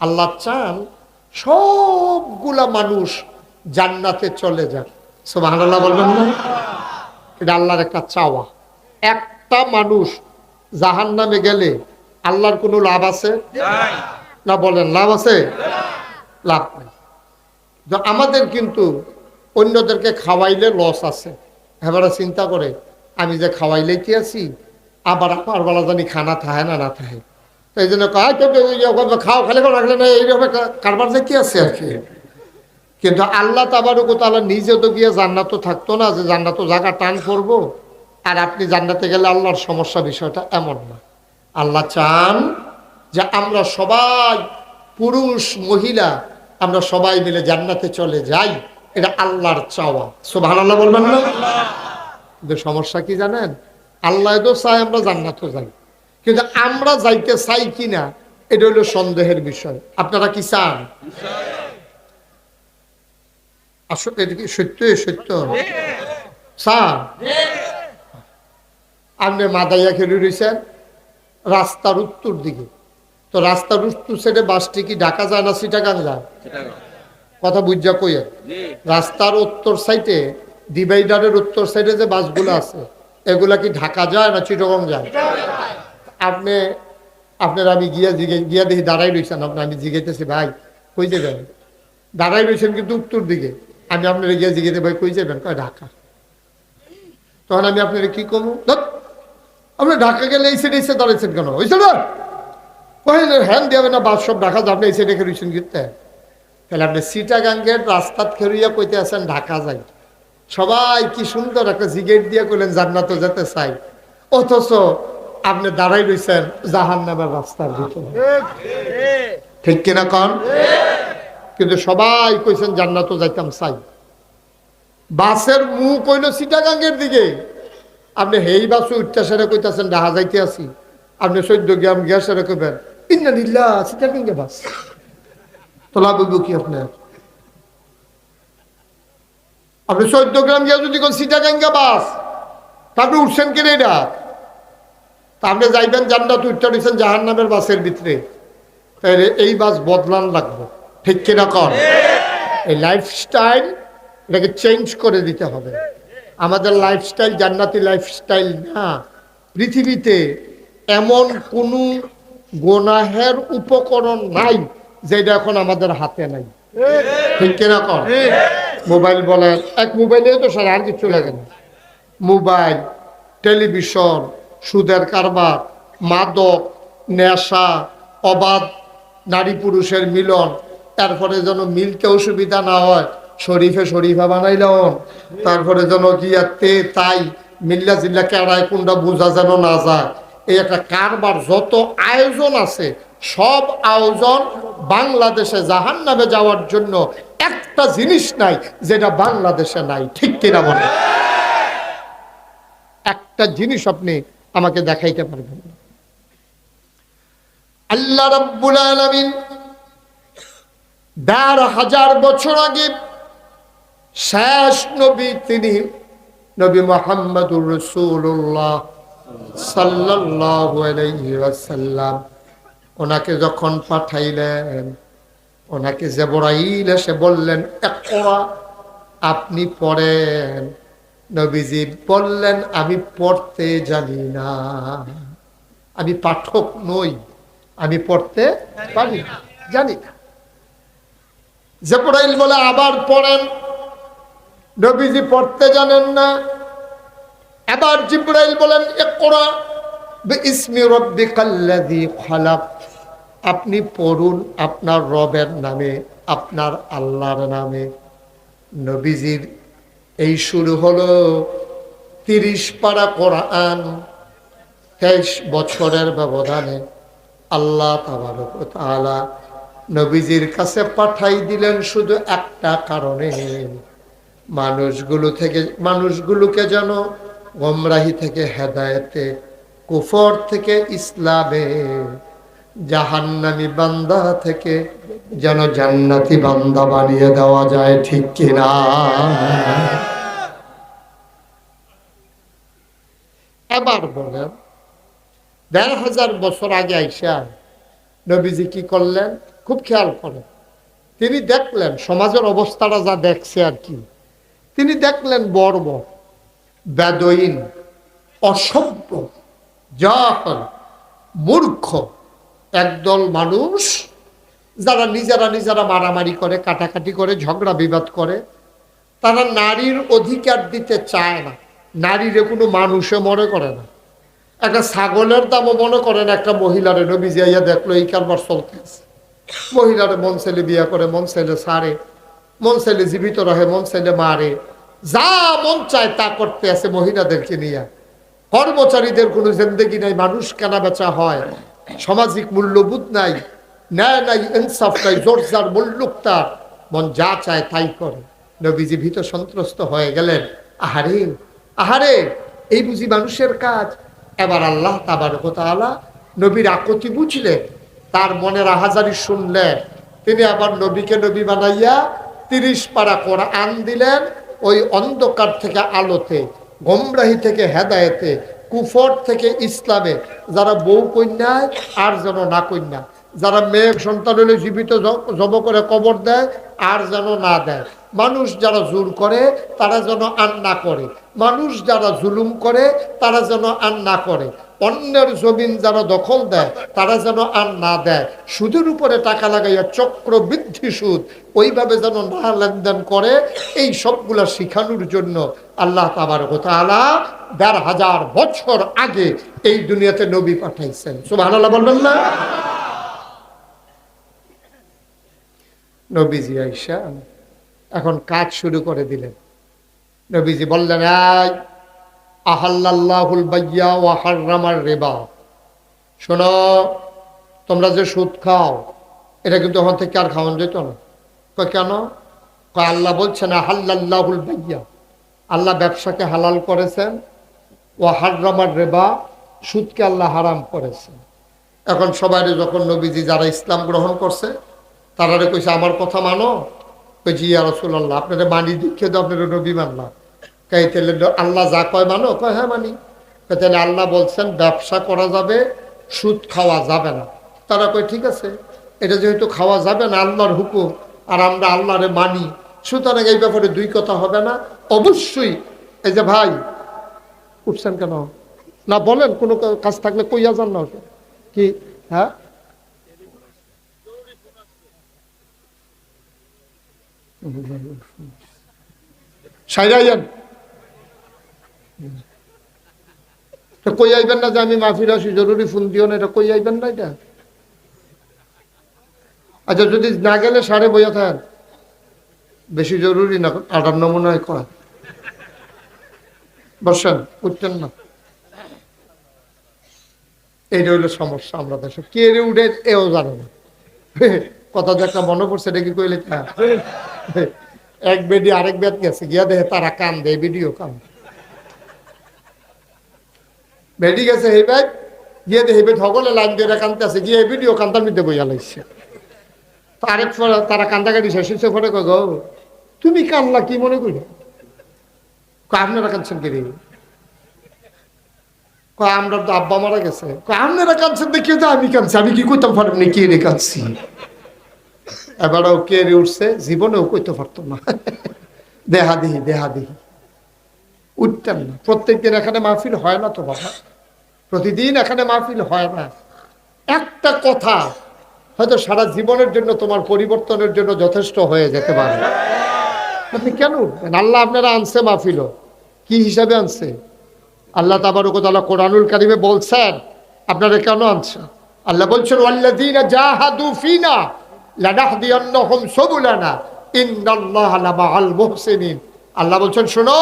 আল্লাহ চান সবগুলা মানুষ জান্নাতে চলে যান আল্লাহ বলবেন না? এটা আল্লাহর একটা চাওয়া। একটা মানুষ জাহান নামে গেলে আল্লাহর কোনো লাভ আছে? না বলেন লাভ আছে? লাভ নেই। আমাদের কিন্তু অন্যদেরকে খাওয়াইলে লস আছে। এবারে চিন্তা করে আমি যে খাওয়াইলে কি আছি? আবার আমার বেলা জানি খানা থাহে না না থাহে। এই জন্য কয়, "তো, তো, ইয়ে খাও খালে খাও রাখলে না এইরকম একটা কারবার কি আছে আর কি? কিন্তু আল্লাহ তাবারুক তাআলা নিজে তো গিয়ে জান্নাত থাকতো না যে জান্নাত জায়গা টান করব। আর আপনি জান্নাতে গেলে আল্লাহর সমস্যা বিষয়টা এমন না। আল্লাহ চান যে আমরা সবাই পুরুষ মহিলা আমরা সবাই মিলে জান্নাতে চলে যাই। এটা আল্লাহর চাওয়া। সোভান আল্লাহ বলবেন না? সমস্যা কি জানেন? আল্লাহ তো চাই আমরা জান্নাতও যাই। কিন্তু আমরা যাইতে চাই কিনা, এটা হলো সন্দেহের বিষয়। আপনারা কি চান? সত্য? সত্য? আপনি মাদাইয়া খেলে রয়েছেন রাস্তার উত্তর দিকে। তো রাস্তার উত্তর সাইডে বাসটি কি ঢাকা যায় না সিটাগাং যায়? কথা বুঝা কইয়া। রাস্তার উত্তর সাইডে ডিভাইডারের উত্তর সাইডে যে বাসগুলো আছে, এগুলা কি ঢাকা যায় না চিটগং যায়? আপনি, আপনার আমি গিয়া জিগে, গিয়া দেখি দাঁড়াই রয়েছেন আপনি আমি জিগাইতেছি, ভাই, কই যাবেন? দাঁড়াই রয়েছেন কিন্তু উত্তর দিকে। আমি আপনার গিয়া জিগাইতে, ভাই, কই যাবেন? কয়, ঢাকা। তখন আমি আপনার কি করব আপনি ঢাকা গেলে এই সাইডে এসে দাঁড়াইছেন কেন? ওই সাইডে কহিলেন হ্যান দেবে না, বাস সব ঢাকা যাবে এই সাইডে খেলছেন কিন্তু? তাহলে আপনি সিটাগাঙ্গের রাস্তাত খেরুইয়া কইতে আছেন, ঢাকা যাই। সবাই কি সুন্দর একটা জিগেট দিয়ে করলেন জান্নাত যেতে চাই। অথচ আপনি দাঁড়াই রয়েছেন জাহান নামের রাস্তার ভিতরে। ঠিক কিনা কন? কিন্তু সবাই কইছেন জান্নাত যাইতাম, চাই। বাসের মুখ কইল সিটাগাঙ্গের দিকে। আপনি হেই বাসে উঠতে সেরে কইতাছেন, ডাহা যাইতে আছি আপনি চোদ্দ গ্রাম গিয়া সেরে কইবেন, ইন্না নিল্লা সিটাগাঙ্গে বাস। তোলা বলব কি আপনার? আপনি চোদ্দ গ্রাম গিয়া যদি কোন সিটাগাঙ্গা বাস। তারপরে উঠছেন কেন এটা? তা আপনি যাইবেন জান্নাত উঠতে দিচ্ছেন জাহান নামের বাসের ভিতরে। তাহলে এই বাস বদলান লাগবে। ঠিক কিনা কর এই লাইফস্টাইল এটাকে চেঞ্জ করে দিতে হবে। আমাদের লাইফস্টাইল জান্নাতি লাইফস্টাইল না। পৃথিবীতে এমন কোনো গোনাহের উপকরণ নাই যেটা এখন আমাদের হাতে নাই। ঠিক কিনা কর মোবাইল বলেন। এক মোবাইলে তো সারা আর কিছু লাগে না। মোবাইল, টেলিভিশন সুদের কারবার, মাদক, নেশা, অবাধ, নারী পুরুষের মিলন, তারপরে যেন মিলতে অসুবিধা না হয়, শরীফে শরীফা বানাইলাম, তারপরে যেন গিয়া তাই মিল্লা জিল্লা কেড়ায় কোনটা বোঝা যেন না যায়। এই একটা কারবার, যত আয়োজন আছে, সব আয়োজন বাংলাদেশে জাহান নামে যাওয়ার জন্য একটা জিনিস নাই, যেটা বাংলাদেশে নাই। ঠিক কিনা বলে একটা জিনিস আপনি আমাকে দেখাইতে পারবেন। আল্লাহ রাব্বুল আলামিন দেড় হাজার বছর আগে শেষ নবী তিনি নবী মোহাম্মদুর রসুল্লাহ সাল্লাল্লাহু ওনাকে যখন পাঠাইলেন, ওনাকে জেবরাইল এসে বললেন, একরা, আপনি পড়েন নবীজি বললেন, আমি পড়তে জানি না। আমি পাঠক নই, আমি পড়তে পারি না, জানি না। জেবরাইল বলে, আবার পড়েন। নবীজি পড়তে জানেন না। আবার জিব্রাইল বলেন আপনি পড়ুন আপনার রবের নামে, আপনার আল্লাহর নামে। নবীজির এই শুরু হলো তিরিশ পারা কোরআন, তেইশ বছরের ব্যবধানে আল্লাহ তাআলা নবীজির কাছে পাঠাই দিলেন শুধু একটা কারণে। মানুষগুলো থেকে, মানুষগুলোকে যেন গমরাহি থেকে হেদায়েতে, কুফর থেকে ইসলামে জাহান্নামি বান্দা থেকে যেন জান্নাতি বান্দা বানিয়ে দেওয়া যায়, ঠিক কিনা? এবার বলেন, দেড় হাজার বছর আগে আইসা নবীজি কি করলেন? খুব খেয়াল করেন, তিনি দেখলেন সমাজের অবস্থাটা যা দেখছে আর কি। তিনি দেখলেন বর্ব বেদইন, অসভ্য জাহল মূর্খ একদল মানুষ যারা নিজেরা নিজেরা মারামারি করে, কাটাকাটি করে, ঝগড়া, বিবাদ করে, তারা নারীর অধিকার দিতে চায় না। নারীরে কোনো মানুষে মনে করে না। একটা ছাগলের দামও মনে করেন একটা মহিলারে নবী যাইয়া দেখল, এই কারবার চলতেছে। মহিলারে মন ছেলে বিয়া করে, মন ছেলে সারে মন ছেলে জীবিত রহে, মন ছেলে মারে। যা মন চায় তা করতে আছে মহিলাদেরকে নিয়ে। কর্মচারীদের কোনো জিন্দেগি নাই, মানুষ কেনা বেচা হয়। সামাজিক মূল্যবোধ নাই, ন্যায় নাই, ইনসাফ নাই, জোর মুল্লুক তার মন যা চায় তাই করে। নবীজি ভীত সন্ত্রস্ত হয়ে গেলেন। আহারে আহারে, এই বুঝি মানুষের কাজ। এবার আল্লাহ তাবার তাআলা নবীর আকতি বুঝলেন, তার মনের আহাজারি শুনলেন। তিনি আবার নবীকে নবী বানাইয়া তিরিশ পাড়া কোরআন দিলেন, ওই অন্ধকার থেকে আলোতে, গমরাহি থেকে হেদায়েতে কুফর থেকে ইসলামে, যারা বউ কন্যায় আর যেন না কন্যা, যারা মেয়ে সন্তান হলে জীবিত জব করে কবর দেয় আর যেন না দেয়। মানুষ যারা জোর করে, তারা যেন আর না করে। মানুষ যারা জুলুম করে, তারা যেন আর না করে। অন্যের জমিন যারা দখল দেয়, তারা যেন আর না দেয়। সুদের উপরে টাকা লাগাইয়া চক্র বৃদ্ধি সুদ, ওইভাবে যেন না লেনদেন করে, এই সবগুলা শিখানোর জন্য আল্লাহ তাবার তাআলা দেড় হাজার বছর আগে এই দুনিয়াতে নবী পাঠাইছেন। সুবহানাল্লাহ বলবেন না? নবীজি আইসা এখন কাজ শুরু করে দিলেন। নবীজি বললেন আয় আহাল্লাহুল বাইয়া ও হার্রামার রেবা। শোনো, তোমরা যে সুদ খাও, এটা কিন্তু ওখান থেকে আর খাওয়ান যেত না। কয়, কেন? কয়, আল্লাহ বলছেন আহাল্লাহুল বাইয়া। আল্লাহ ব্যবসাকে হালাল করেছেন ও হার্রামার রেবা সুদকে আল্লাহ হারাম করেছেন। এখন সবাই যখন নবীজি যারা ইসলাম গ্রহণ করছে তারা কইছে, আমার কথা মানো কইছি, ইয়া রসুল্লাহ আপনারা মানি দীক্ষিত আপনারা নবী মানলাম আল্লাহ যা কয় মানো কয় হ্যাঁ মানি। তাহলে আল্লাহ বলছেন, ব্যবসা করা যাবে, সুদ খাওয়া যাবে না। তারা কয়, ঠিক আছে, এটা যেহেতু খাওয়া যাবে না, আল্লাহর হুকুম, আর আমরা আল্লাহরে মানি, সুতরাং এই ব্যাপারে দুই কথা হবে না। অবশ্যই, এই যে ভাই, উঠছেন কেন? না বলেন, কোনো কাজ থাকলে কইয়া যান না কি? হ্যাঁ? সাইরাইয়ান তো কই আইবেন না যে আমি মাফির আসি? জরুরি ফোন দিও না, এটা কই আইবেন না এটা? আচ্ছা যদি না গেলে সাড়ে বইয়া থাকেন। বেশি জরুরি না, আটার নমুনায় কয় বসেন উঠতেন না। এইটা হইল সমস্যা আমরা দেশে। কে রে উঠে, এও জানে না। কথা যে একটা মনে পড়ছে, এটা কি কইলে? এক বেডি আরেক বেদ গেছে, গিয়া দেখে তারা কান কান বেডি গেছে এই বেদ গিয়ে দেখে বেড লাইন দিয়ে কানতে আছে, গিয়ে ভিডিও মধ্যে বইয়া লাগছে আরেক তারা শেষ কয়, গো, তুমি কানলা, কি মনে করি আপনারা কানছেন কি আমরা তো আব্বা মারা গেছে। আপনারা কানছেন দেখিয়ে তো আমি কানছি আমি কি করতাম? পারব না কে রে কানছি এবারও কে উঠছে, জীবনেও কইতে পারতো না। দেহা দিহি দেহা দিহি। উঠতেন না। প্রত্যেকদিন এখানে মাহফিল হয় না তো বাবা। প্রতিদিন এখানে মাহফিল হয় না। একটা কথা, হয়তো সারা জীবনের জন্য তোমার পরিবর্তনের জন্য যথেষ্ট হয়ে যেতে পারে। আপনি কেন উঠবেন? আল্লাহ আপনারা আনছে মাহফিল কি হিসাবে আনছে? আল্লাহ তাবারকতালা কোরআনুল কারিমে বলছেন, আপনারা কেন আনছেন? আল্লাহ বলছেন ফিনা। আল্লাহ বলছেন, শোনো,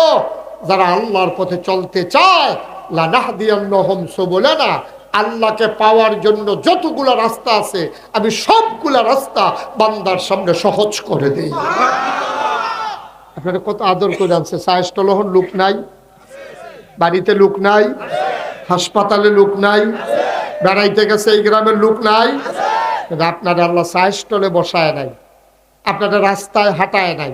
যারা আল্লাহর পথে চলতে চায় আল্লাহকে পাওয়ার জন্য যতগুলা রাস্তা আছে, আমি সবগুলা রাস্তা বান্দার সামনে সহজ করে দেই। আপনারা কত আদর করে আনছে সায়স্টলহন লোক নাই, বাড়িতে লোক নাই, হাসপাতালে লোক নাই, বেড়াইতে গেছে এই গ্রামের লোক নাই কিন্তু আপনারা আল্লাহ সায়স্টলে বসায় নাই। আপনারা রাস্তায় হাঁটায় নাই।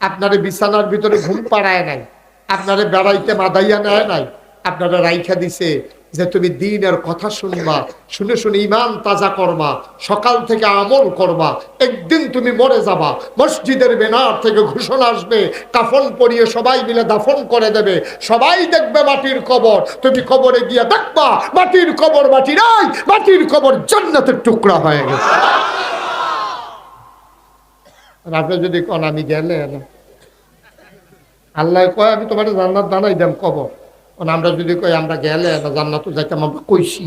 আপনারা বিছানার ভিতরে ঘুম পাড়ায় নাই। আপনারা বেড়াইতে মাদাইয়া নেয় নাই। আপনারা রাইখা দিছে। যে তুমি দিনের কথা শুনবা, শুনে শুনে ইমান তাজা করবা, সকাল থেকে আমল করবা, একদিন তুমি মরে যাবা, মসজিদের বেনার থেকে ঘোষণা আসবে, কাফন পরিয়ে সবাই মিলে দাফন করে দেবে, সবাই দেখবে মাটির কবর, তুমি কবরে গিয়ে দেখবা, মাটির কবর মাটি নাই, মাটির কবর জান্নাতের টুকরা হয়ে গেছে। আপনি যদি কোন আমি গেলে না আল্লাহ কয়, আমি তোমার জান্নাত দানাই দেম কবর। আমরা যদি কই, আমরা গেলে না জান্নাত যাইতাম, আমরা কইছি।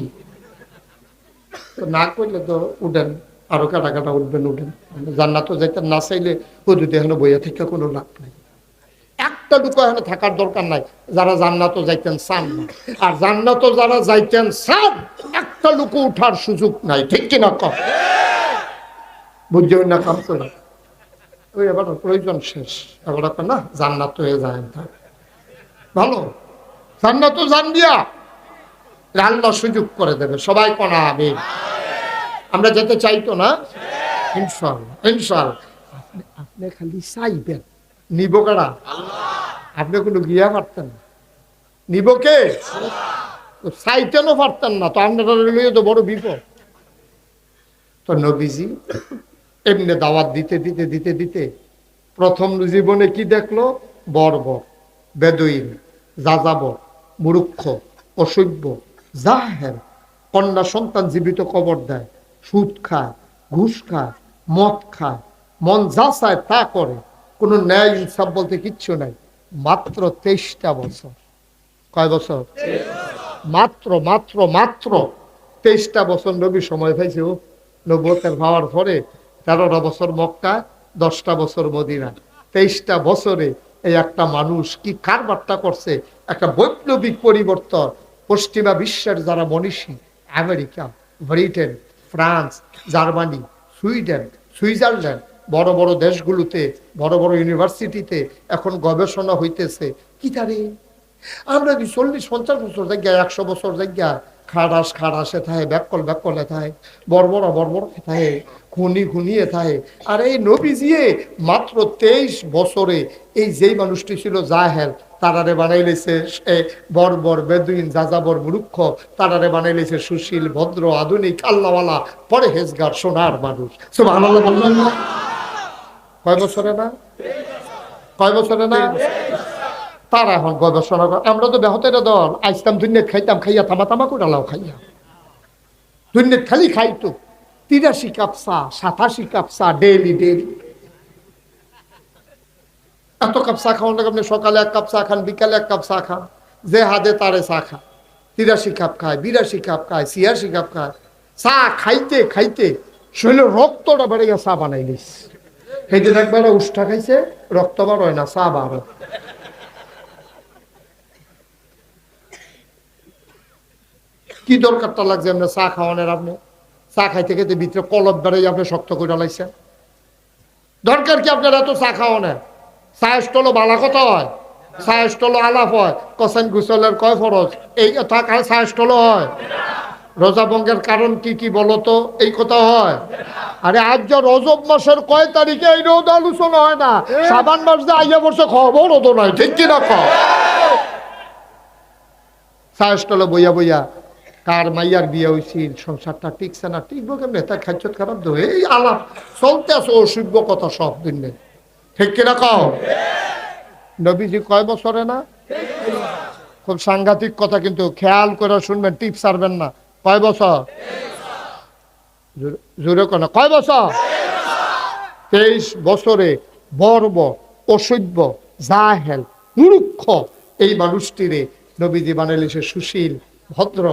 তো না কইলে তো উঠেন, আরও কাটা কাটা উঠবেন, উঠেন। জান্নাত যাইতেন না চাইলে হুদুতে এখানে বইয়া থেকে কোনো লাভ নাই। একটা দুটো এখানে থাকার দরকার নাই, যারা জান্নাত যাইতেন চান না। আর জান্নাত যারা যাইতেন চান, একটা লুকু উঠার সুযোগ নাই। ঠিক কিনা কম বুঝছেন না কাম করে। ওই এবার প্রয়োজন শেষ। এবার না জান্নাত হয়ে যায় ভালো? জান্নাত জান দিয়া আল্লাহ সুযোগ করে দেবে। সবাই কনা হবে আমরা যেতে চাইতো না? আপনি খালি চাইবেন। নিব আপনি কোনো গিয়া পারতেন না। নিব কে? চাইতেনও পারতেন না। তো আপনারা তো বড় বিপদ। তো নবীজি এমনি দাওয়াত দিতে দিতে দিতে দিতে প্রথম জীবনে কি দেখল? বর্বর, বেদুইন, যাযাবর। মুরুক্ষ অসভ্য, জাহের, কন্যা সন্তান জীবিত কবর দেয়, সুদ খায়, ঘুষ খায়, মদ খায়, মন যা চায় তা করে, কোনো ন্যায় ইনসাফ বলতে কিচ্ছু নাই, মাত্র তেইশটা বছর। কয় বছর? মাত্র মাত্র মাত্র তেইশটা বছর নবী সময় পাইছে, ও নব্বতের ভাবার পরে তেরোটা বছর মক্কা দশটা বছর মদিনা তেইশটা বছরে এই একটা মানুষ কি কারবারটা করছে? একটা বৈপ্লবিক পরিবর্তন। পশ্চিমা বিশ্বের যারা মনীষী, America, Britain, France, Germany, Sweden, Switzerland, বড় বড় দেশগুলোতে, বড় বড় ইউনিভার্সিটিতে এখন গবেষণা হইতেছে। কি তারে? আমরা যদি চল্লিশ পঞ্চাশ বছর জায়গা একশো বছর জায়গা খাড়াস, খাড়াসে থাকে ব্যাকল ব্যাকলে থাকে বর্বরা, বর্বর থাকে খুনি খুনিয়ে থাকে আর এই নবীজিয়ে মাত্র তেইশ বছরে এই যেই মানুষটি ছিল জাহেল, তারারে বানাই লেছে বর্বর, বেদুইন, যাযাবর মূর্খ, তারারে বানাই লেছে সুশীল, ভদ্র, আধুনিক, আল্লাহওয়ালা পরে হেজগার সোনার মানুষ। বললেন না? কয় বছরে না? কয় বছরে না? তারা এখন গবেষণা করে। আমরা তো বেহতের দল। আইসতাম, দুনিয়াত খাইতাম, খাইয়া থামা তামা করে লাও খাইয়া। দুনিয়াত খালি খাইতো। তিরাশি কাপ চা, সাতাশি কাপ চা ডেইলি ডেইলি এত কাপ চা খাওয়ান আপনি সকালে এক কাপ চা খান, বিকালে এক কাপ চা খান। যে হাতে তারে চা খান তিরাশি কাপ খায়, বিরাশি কাপ খায়, ছিয়াশি কাপ খায়। চা খাইতে খাইতে শরীরে রক্তটা বেড়ে গিয়ে চা বানাই নিস সেই দিন একবার উষ্ঠা খাইছে, রক্ত বার হয় না, চা বার কি দরকারটা লাগছে? আপনি চা খাওয়ানোর আপনি? চা খাইতে খেতে ভিতরে কলব বেড়াই আপনি শক্ত করে লাইছেন। দরকার কি আপনার এত চা খাওয়ানোর? চা স্টল বালা কথা হয়। চা স্টল আলাপ হয়। গুসলের কয় ফরজ? এই কথা চা স্টল হয়? কারণ কি কি বলতো এই কথা হয়। আরে আজ যা রজব মাসের কয় তারিখে এই রোদ আলোচনা হয় না? সাবান মাস যে আইয়া বসে খবরও তো নয় ঠিক কিনা চা স্টলে বইয়া বইয়া কার মাইয়ার বিয়ে হয়েছিল সংসারটা টিকছে না, টিকবো কেমনে? তার খাদ্য খারাপ তো। এই আলাপ চলতে আছে অসভ্য কথা সব দিনে ঠিক কিনা কও? নবীজি কয় বছরে না? খুব সাংঘাতিক কথা, কিন্তু খেয়াল করে শুনবেন, টিপ সারবেন না। কয় বছর? জোরে কেন। কয় বছর? তেইশ বছরে বর্ব, অসভ্য, জাহেল, মূর্খ এই মানুষটিরে নবীজি বানাইলে সে সুশীল, ভদ্র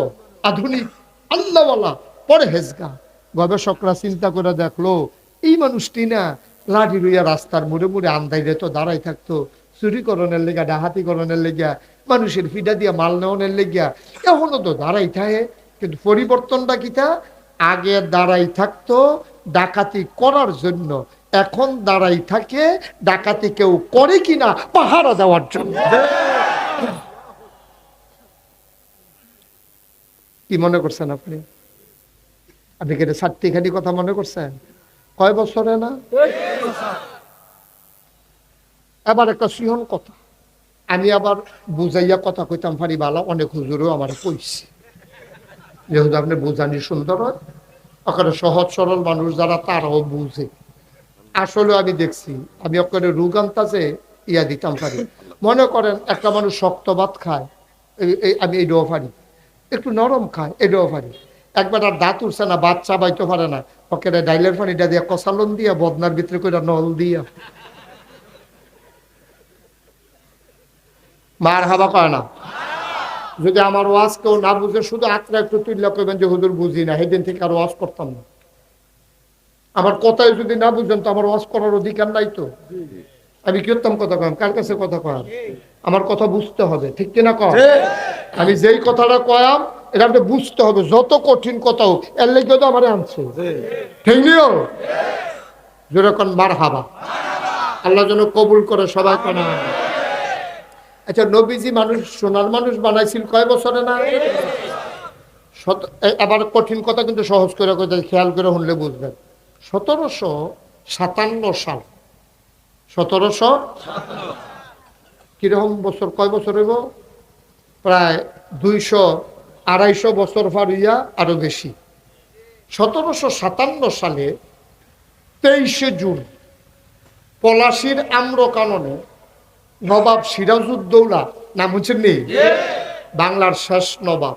আধুনিক আল্লাহওয়ালা পরহেজগা গবেষকরা চিন্তা করে দেখল, এই মানুষটি না লাঠি লইয়া রাস্তার মুড়ে মুড়ে আন্দাইলে তো দাঁড়াই থাকতো। চুরিকরণের লেগা ডাহাতিকরণের লেগা, মানুষের ফিডা দিয়া মাল নেওয়ানের লেগা, এখনও তো দাঁড়াই থাকে। কিন্তু পরিবর্তনটা কিটা আগে দাঁড়াই থাকতো ডাকাতি করার জন্য, এখন দাঁড়াই থাকে ডাকাতি কেউ করে কিনা পাহারা দেওয়ার জন্য। কি মনে করছেন আপনি? আপনি কি সাতটিখানি কথা মনে করছেন? কয় বছরে না? এবার একটা সিহন কথা। আমি আবার বুঝাইয়া কথা কইতাম পারি বালা, অনেক হুজুরও আমার কইছে। যেহেতু আপনি বোঝানি সুন্দর হয়, ওখানে সহজ সরল মানুষ যারা, তারাও বুঝে। আসলে আমি দেখছি, আমি ওখানে রুগান্তাজে ইয়া দিতাম পারি মনে করেন, একটা মানুষ শক্ত ভাত খায়, এই- এই- আমি এইটাও পারি একটু নরম খায়, এটাও পারি। একবার আর দাঁত উঠছে না ভাত চাবাইতে পারে না। ওকে ডাইলের পানিটা দিয়ে কষালন দিয়া, বদনার ভিতরে করে নল দিয়া। মার হাবা কয় না? যদি আমার ওয়াজ কেউ না বুঝে, শুধু আত্রা একটু তুললে করবেন যে, হুজুর, বুঝি না, সেদিন থেকে আর ওয়াজ করতাম না। আমার কথায় যদি না বুঝেন, তো আমার ওয়াজ করার অধিকার নাই তো? আমি কি কথা কম কার কাছে কথা কয়াম আমার কথা বুঝতে হবে ঠিক কিনা কম আমি যেই কথাটা কয়াম এটা আপনি বুঝতে হবে যত কঠিন কথা হোক এর লেগে তো আমার আনছে। ঠিক নিও? যেরকম মার হাবা আল্লাহ যেন কবুল করে সবাই কেনা আচ্ছা নবীজি মানুষ সোনার মানুষ বানাইছিল কয় বছরে না? আবার কঠিন কথা কিন্তু সহজ করে খেয়াল করে শুনলে বুঝবেন। সতেরোশো সাতান্ন সাল। সতেরোশো কীরকম বছর কয় বছর হইব? প্রায় দুইশো আড়াইশো বছর পার হইয়া আরও বেশি। সতেরোশো সাতান্ন সালে তেইশে জুন পলাশির আম্র কাননে নবাব সিরাজউদ্দৌলা নাম হচ্ছে নেই বাংলার শেষ নবাব।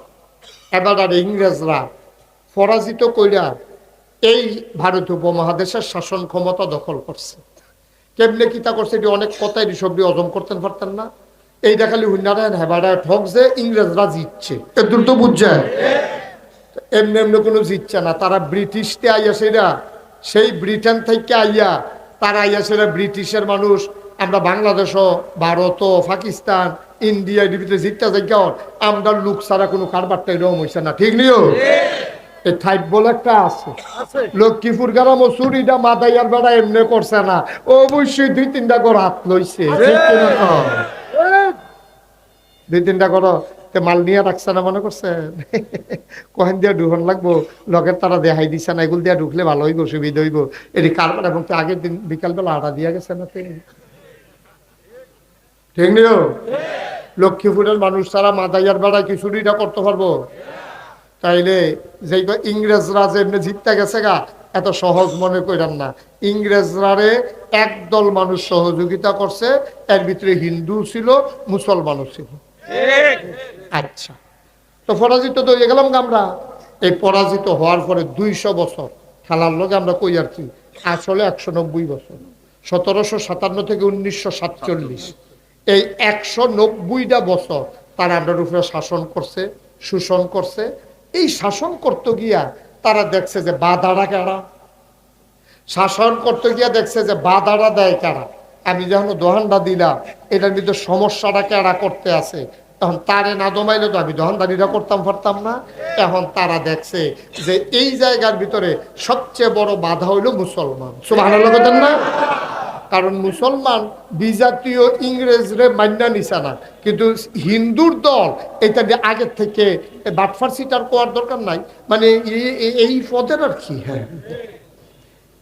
এবার আর ইংরেজরা পরাজিত কইরা এই ভারত উপমহাদেশের শাসন ক্ষমতা দখল করছে। কেমনে কিতা করছে, এটি অনেক কথাই সবটি অজম করতেন পারতেন না। এইটা খালি হুন্নারায়ণ ঠক যে ইংরেজরা জিতছে। এ দ্রুত বুঝছে এমনি এমনি কোনো জিতছে না। তারা ব্রিটিশতে আইয়া সেরা, সেই ব্রিটেন থেকে আইয়া তারা আইয়া সেরা ব্রিটিশের মানুষ। আমরা বাংলাদেশও ভারত, পাকিস্তান, ইন্ডিয়া ডিবিতে জিততে যাই আমরা লোক ছাড়া কোনো কারবারটা এরকম হয়েছে না। ঠিক নিও থাইট বলে একটা আছে। লক্ষ্মীপুর গ্রাম চুরিটা মাদাইয়ার বেড়া এমনি করছে না। অবশ্যই দুই তিনটা করে হাত লইছে। ঠিক কিনা কও? দুই তিনটা করো মাল নিয়ে রাখছে না মনে করছেন কহেন দিয়া ঢুকন লাগবো। লগের তারা দেখাই দিচ্ছে না এগুলো দিয়া ঢুকলে ভালো হইব সুবিধা হইব। এটি কারবার এবং আগের দিন বিকালবেলা আটা দিয়া গেছে না ঠিক নিও? লক্ষ্মীপুরের মানুষ তারা মাদাইয়ার বেড়ায় কি চুরিটা করতে পারব? তাইলে যেই ইংরেজরা যে এমনি জিততে গেছে গা, এত সহজ মনে করেন না। ইংরেজরারে একদল মানুষ সহযোগিতা করছে, এর ভিতরে হিন্দু ছিল মুসলমানও ছিল। আচ্ছা। তো পরাজিত তো গেলাম আমরা। এই পরাজিত হওয়ার পরে দুইশো বছর খেলার লগে আমরা কই আর কি, আসলে একশো নব্বই বছর। সতেরোশো সাতান্ন থেকে উনিশশো সাতচল্লিশ। এই একশো নব্বইটা বছর তারা আমরা উপরে শাসন করছে, শোষণ করছে এই শাসন করতে গিয়া তারা দেখছে যে বাধারা কেরা? শাসন করতে গিয়া দেখছে যে বাধারা দেয় কারা? আমি যখন দোহানটা দিলাম, এটার ভিতরে সমস্যাটা কেরা করতে আছে? তখন তারে না দমাইলে তো আমি দোহানদারিটা করতাম পারতাম না। এখন তারা দেখছে যে এই জায়গার ভিতরে সবচেয়ে বড় বাধা হইল মুসলমান। সুবাহ না? কারণ মুসলমান বিজাতীয় ইংরেজরে মান্যা নিছে না। কিন্তু হিন্দুর দল, এটা যে আগের থেকে বাটফার সিটার কোয়ার দরকার নাই। মানে এই পদের আর কি হ্যাঁ।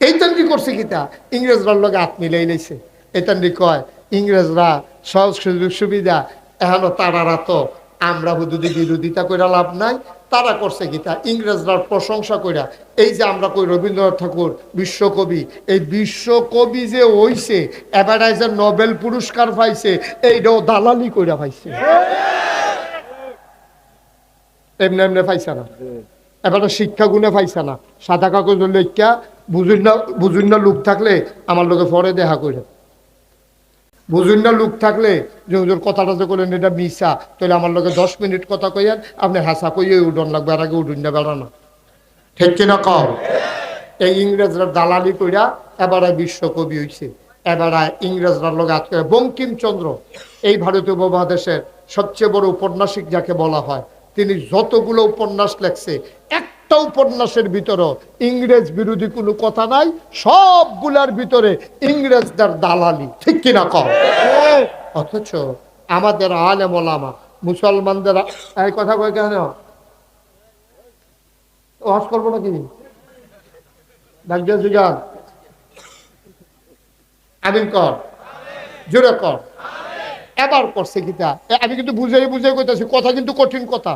এইটান কি করছে কিতা ইংরেজরার লগে হাত মিলাই লাইছে। এইটান কয়? ইংরেজরা সহজ সুযোগ সুবিধা, এখনও তারারা তো আমরা হুদুদি বিরোধিতা কইরা লাভ নাই। তারা করছে কিতা ইংরেজরার প্রশংসা কইরা, এই যে আমরা কই রবীন্দ্রনাথ ঠাকুর, বিশ্বকবি, এই বিশ্বকবি যে হইছে যে নোবেল পুরস্কার পাইছে এইটাও দালালি কইরা পাইছে। এমনি এমনি পাইছে না? এবারে শিক্ষা গুণে পাইছে না। সাদা কাগজ লেখা বুঝুন না বুঝুন না লোক থাকলে আমার লোকে পরে দেখা করে বুঝুন না লোক থাকলে যে হুজুর কথাটা যে করলেন এটা মিশা তাহলে আমার লোকে দশ মিনিট কথা কইয়ান, আপনি হাসা কইয়ে উডন লাগবে আর আগে উডুন না বেড়ানো ঠিক কিনা কম এই ইংরেজরা দালালি কইরা এবারে বিশ্বকবি হইছে। এবারে ইংরেজরা লোক আজকে বঙ্কিমচন্দ্র, এই ভারতীয় উপমহাদেশের সবচেয়ে বড় উপন্যাসিক যাকে বলা হয়, তিনি যতগুলো উপন্যাস লেখছে একটা উপন্যাসের ভিতরে ইংরেজ বিরোধী কোনো কথা নাই, সবগুলার ভিতরে ইংরেজদের দালালি। ঠিক কিনা কম অথচ আমাদের আলেম ওলামা, মুসলমানদের এই কথা কয় কেন? ওয়াজ করব নাকি? ডাক্তার কর। জোরে কর। এবার করছে কিতা? আমি কিন্তু বুঝাই বুঝাই কইতাছি, কথা কিন্তু কঠিন কথা।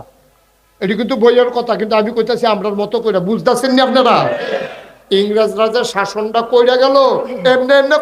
এটি কিন্তু বইয়ের কথা, কিন্তু আমি কইতাছি আমরার মতো কইরা, বুঝতেছেন না আপনারা? ইংরেজ রাজার শাসনটা কইরা গেল, এমনি এমনি